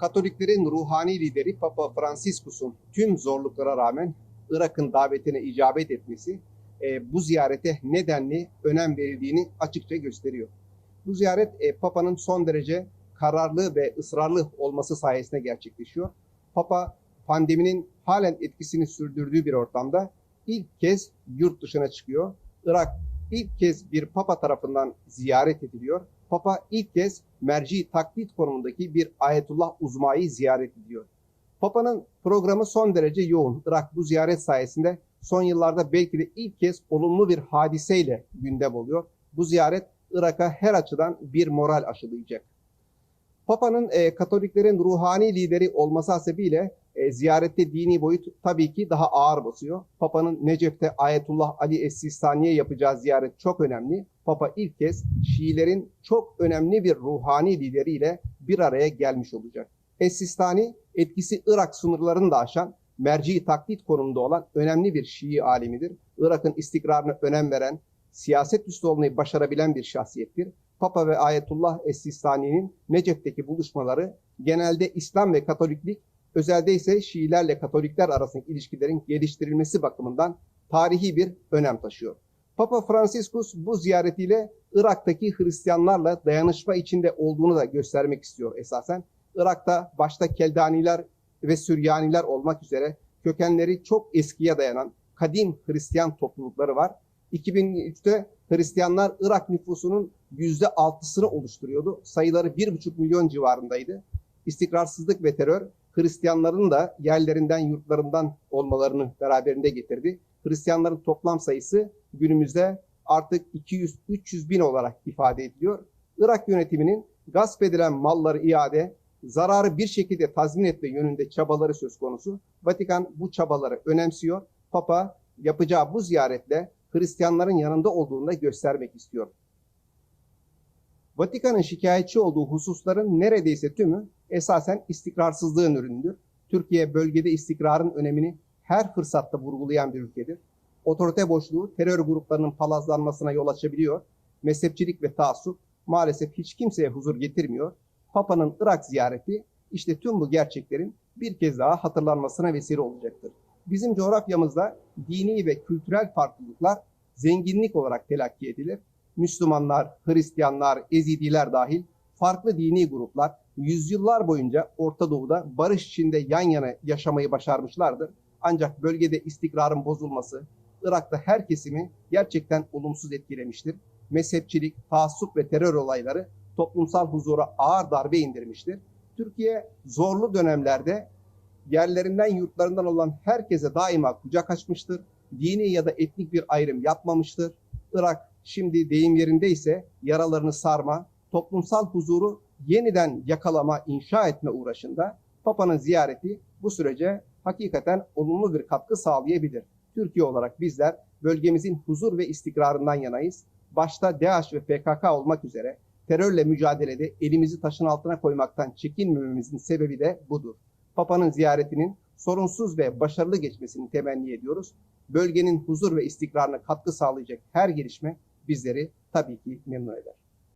Katoliklerin ruhani lideri Papa Franciscus'un tüm zorluklara rağmen Irak'ın davetine icabet etmesi e, bu ziyarete nedenli önem verildiğini açıkça gösteriyor. Bu ziyaret e, Papa'nın son derece kararlı ve ısrarlı olması sayesinde gerçekleşiyor. Papa pandeminin halen etkisini sürdürdüğü bir ortamda ilk kez yurt dışına çıkıyor. Irak ilk kez bir Papa tarafından ziyaret ediliyor. Papa ilk kez merci taklit konumundaki bir ayetullah uzmayı ziyaret ediyor. Papa'nın programı son derece yoğun. Irak bu ziyaret sayesinde son yıllarda belki de ilk kez olumlu bir hadiseyle gündem oluyor. Bu ziyaret Irak'a her açıdan bir moral aşılayacak. Papa'nın e, Katoliklerin ruhani lideri olması hasebiyle e, ziyarette dini boyut tabii ki daha ağır basıyor. Papa'nın Necef'te Ayetullah Ali Es-Sistani'ye yapacağı ziyaret çok önemli. Papa ilk kez Şiilerin çok önemli bir ruhani lideriyle bir araya gelmiş olacak. Es-Sistani etkisi Irak sınırlarını da aşan merci taklit konumunda olan önemli bir Şii alimidir. Irak'ın istikrarına önem veren, siyaset üstü olmayı başarabilen bir şahsiyettir. Papa ve Ayetullah Es-Sistani'nin Necef'teki buluşmaları genelde İslam ve Katoliklik, özelde ise Şiilerle Katolikler arasındaki ilişkilerin geliştirilmesi bakımından tarihi bir önem taşıyor. Papa Franciscus bu ziyaretiyle Irak'taki Hristiyanlarla dayanışma içinde olduğunu da göstermek istiyor esasen. Irak'ta başta Keldaniler ve Süryaniler olmak üzere kökenleri çok eskiye dayanan kadim Hristiyan toplulukları var. 2003'te Hristiyanlar Irak nüfusunun %6'sını oluşturuyordu. Sayıları 1,5 milyon civarındaydı. İstikrarsızlık ve terör Hristiyanların da yerlerinden, yurtlarından olmalarını beraberinde getirdi. Hristiyanların toplam sayısı günümüzde artık 200-300 bin olarak ifade ediliyor. Irak yönetiminin gasp edilen malları iade, zararı bir şekilde tazmin etme yönünde çabaları söz konusu. Vatikan bu çabaları önemsiyor. Papa yapacağı bu ziyaretle Hristiyanların yanında olduğunu da göstermek istiyor. Vatikan'ın şikayetçi olduğu hususların neredeyse tümü esasen istikrarsızlığın ürünüdür. Türkiye bölgede istikrarın önemini her fırsatta vurgulayan bir ülkedir. Otorite boşluğu terör gruplarının palazlanmasına yol açabiliyor. Mezhepçilik ve taassup maalesef hiç kimseye huzur getirmiyor. Papa'nın Irak ziyareti işte tüm bu gerçeklerin bir kez daha hatırlanmasına vesile olacaktır. Bizim coğrafyamızda dini ve kültürel farklılıklar zenginlik olarak telakki edilir. Müslümanlar, Hristiyanlar, Ezidiler dahil farklı dini gruplar yüzyıllar boyunca Orta Doğu'da barış içinde yan yana yaşamayı başarmışlardır. Ancak bölgede istikrarın bozulması Irak'ta her kesimi gerçekten olumsuz etkilemiştir. Mezhepçilik, taassup ve terör olayları toplumsal huzura ağır darbe indirmiştir. Türkiye zorlu dönemlerde yerlerinden yurtlarından olan herkese daima kucak açmıştır. Dini ya da etnik bir ayrım yapmamıştır. Irak şimdi deyim yerinde ise yaralarını sarma, toplumsal huzuru yeniden yakalama, inşa etme uğraşında Papa'nın ziyareti bu sürece hakikaten olumlu bir katkı sağlayabilir. Türkiye olarak bizler bölgemizin huzur ve istikrarından yanayız. Başta DAEŞ ve PKK olmak üzere terörle mücadelede elimizi taşın altına koymaktan çekinmememizin sebebi de budur. Papa'nın ziyaretinin sorunsuz ve başarılı geçmesini temenni ediyoruz. Bölgenin huzur ve istikrarına katkı sağlayacak her gelişme bizleri tabii ki memnun eder.